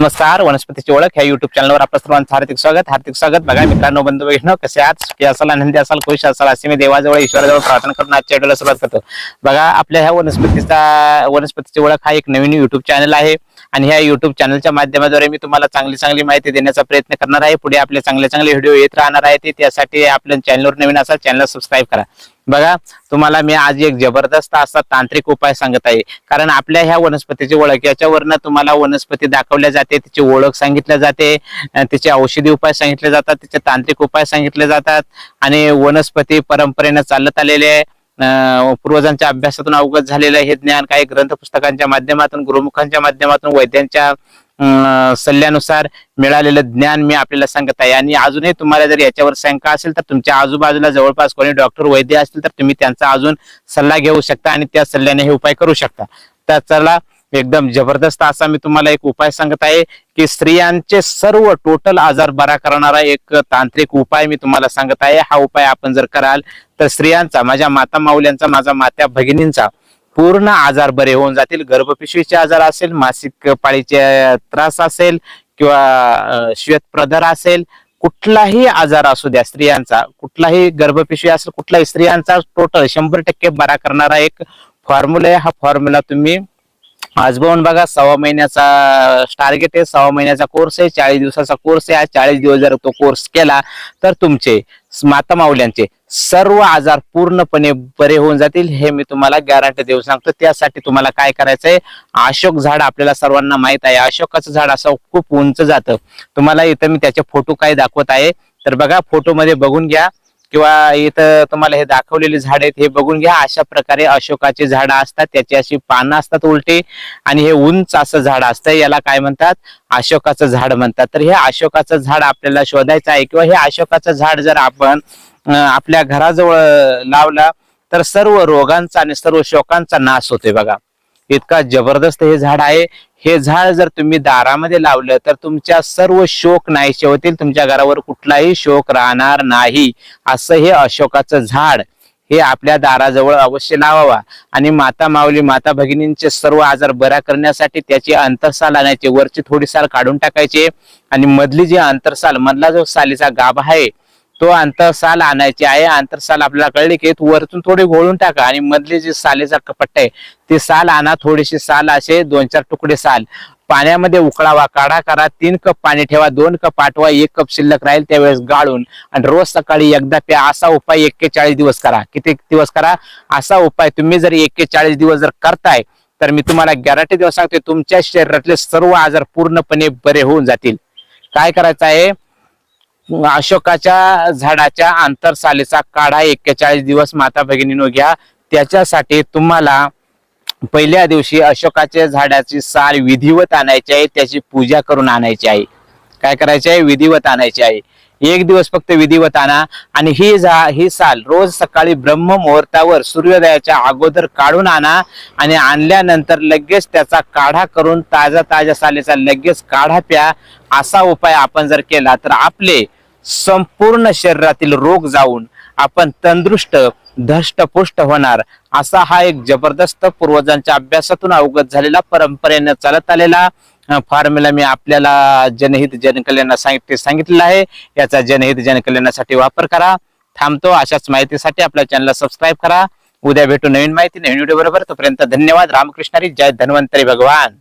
नमस्कार वनस्पतीची ओळख ह्या युट्यूब चॅनलवर आपलं सर्वांचं हार्दिक स्वागत. हार्दिक स्वागत. बघा मित्रांनो बंधू बहिण कसे आहात? सुखी असाल आनंदी असाल खुश असाल असे मी देवाजवळ ईश्वराजवळ प्रार्थना करून आजच्या व्हिडिओला सुरुवात करतो. बघा आपल्या ह्या वनस्पतीचा वनस्पतीची ओळख हा एक नवीन युट्यूब चॅनल आहे. आणि ह्या युट्यूब चॅनलच्या माध्यमाद्वारे मी तुम्हाला चांगली चांगली माहिती देण्याचा प्रयत्न करणार आहे. पुढे आपले चांगले चांगले व्हिडिओ येत राहणार आहेत. त्यासाठी आपल्या चॅनलवर नवीन असाल चॅनल सबस्क्राईब करा. बघा तुम्हाला मी आज एक जबरदस्त असा तांत्रिक उपाय सांगत आहे. कारण आपल्या ह्या वनस्पतीची ओळख याच्यावरनं तुम्हाला वनस्पती दाखवल्या जाते तिची ओळख सांगितल्या जाते तिचे औषधी उपाय सांगितले जातात तिचे तांत्रिक उपाय सांगितले जातात आणि वनस्पती परंपरेनं चालत आलेले अं, पूर्वजांच्या अभ्यासातून अवगत झालेलं हे ज्ञान काही ग्रंथ पुस्तकांच्या माध्यमातून गुरुमुखांच्या माध्यमातून वैद्यांच्या सल्ल्यानुसार मिळालेलं ज्ञान मी आपल्याला सांगत आहे. आणि अजूनही तुम्हाला जर याच्यावर शंका असेल तर तुमच्या आजूबाजूला जवळपास कोणी डॉक्टर वैद्य असतील तर तुम्ही त्यांचा अजून सल्ला घेऊ शकता आणि त्या सल्ल्याने हे उपाय करू शकता. तर चला एकदम जबरदस्त असा मी तुम्हाला एक उपाय सांगत आहे की स्त्रियांचे सर्व टोटल आजार बरा करणारा एक तांत्रिक उपाय मी तुम्हाला सांगत आहे. हा उपाय आपण जर कराल तर स्त्रियांचा माझ्या माता माऊल्यांचा माझा मात्या भगिनींचा पूर्ण आजार बरे होऊन जातील. गर्भपिशवीचे आजार असेल मासिक पाळीचे त्रास असेल किंवा श्वेतप्रदर असेल कुठलाही आजार असू द्या स्त्रियांचा कुठलाही गर्भपिशवी असेल कुठलाही स्त्रियांचा टोटल शंभर टक्के बरा करणारा एक फॉर्म्युला आहे. हा फॉर्म्युला तुम्ही आजबवून बघा सव्वा महिन्याचा टार्गेट आहे सव्वा महिन्याचा कोर्स आहे चाळीस दिवसाचा कोर्स आहे. आज चाळीस दिवस जर तो कोर्स केला तर तुमचे माता माऊल्यांचे. सर्व आजार पूर्णपणे बरे होऊन जातील हे मी तुम्हाला गॅरंटी देऊ सांगतो. त्यासाठी तुम्हाला काय करायचंय? अशोक झाड आपल्याला सर्वांना माहीत आहे. अशोकाचं झाड असं खूप उंच जातं. तुम्हाला इथं मी त्याचे फोटो काय दाखवत आहे? तर बघा फोटो मध्ये बघून घ्या. किंवा इथं तुम्हाला हे दाखवलेले झाड आहेत हे बघून घ्या. अशा प्रकारे अशोकाचे झाड असतात त्याची अशी पानं असतात उलटी आणि हे उंच असं झाड असतं. याला काय म्हणतात? अशोकाचं झाड म्हणतात. तर हे अशोकाचं झाड आपल्याला शोधायचं आहे किंवा हे अशोकाचं झाड जर आपण आपल्या घराजवळ लावला तर सर्व रोगांचा आणि सर्व शोकांचा नाश होतोय बघा. इतका जबरदस्त हे झाड आहे. हे झाड जर तुम्ही दारामध्ये लावलं तर तुमच्या सर्व शोक नाहीसे होतील. तुमच्या घरावर कुठलाही शोक राहणार नाही. असं हे अशोकाचं झाड. हे आपल्या दाराजवळ अवश्य लावावा. आणि माता माऊली माता भगिनींचे सर्व आजार बरा करण्यासाठी त्याची अंतरसाल आणायचे. वरची थोडी साल काढून टाकायची. आणि मधली जी अंतरसाल मधला जो सालीचा गाभा आहे तो अंतरसाल आणायची आहे. अंतरसाल आपल्याला कळली की वरतून थोडी घोळून टाका आणि मधली जी सालेचा कपट्टा आहे ती साल आणा. थोडीशी साल असे दोन चार तुकडे साल. पाण्यामध्ये उकळावा काढा करा. तीन कप पाणी ठेवा दोन कप आठवा एक कप शिल्लक राहील त्यावेळेस गाळून. आणि रोज सकाळी एकदा प्या. असा उपाय एक्केचाळीस दिवस करा. किती दिवस करा? असा उपाय तुम्ही जर एक्केचाळीस दिवस जर करताय तर मी तुम्हाला गॅरंटी देऊ सांगते तुमच्या शरीरातले सर्व आजार पूर्णपणे बरे होऊन जातील. काय करायचं आहे? अशोकाच्या झाडाच्या आंतरसालीचा काढा एक्केचाळीस दिवस माता भगिनीनो घ्या. त्याच्यासाठी तुम्हाला पहिल्या दिवशी अशोकाच्या झाडाची साल विधिवत आणायची आहे त्याची पूजा करून आणायची आहे. काय करायचे आहे? विधिवत आणायची आहे. एक दिवस फक्त विधिवत आणा आणि ही झा ही साल रोज सकाळी ब्रह्म मुहूर्तावर सूर्योदयाच्या अगोदर काढून आणा आणि आणल्यानंतर लगेच त्याचा काढा करून ताज्या ताज्या सालीचा लगेच काढा प्या. असा उपाय आपण जर केला तर आपले संपूर्ण शरीरातील रोग जाऊन आपण तंदुरुस्त धष्टपुष्ट होणार. असा हा एक जबरदस्त पूर्वजांच्या अभ्यासातून अवगत झालेला परंपरेने चालत आलेला फॉर्म्युला मी आपल्याला जनहित जनकल्याणासाठी सांगितले सांगितलेला आहे. याचा जनहित जनकल्याणासाठी वापर करा. थांबतो. अशाच माहितीसाठी आपल्या चॅनलला सबस्क्राईब करा. उद्या भेटू नवीन माहिती नवीन व्हिडिओ बरोबर. तोपर्यंत धन्यवाद. रामकृष्णारी जय धन्वंतरी भगवान.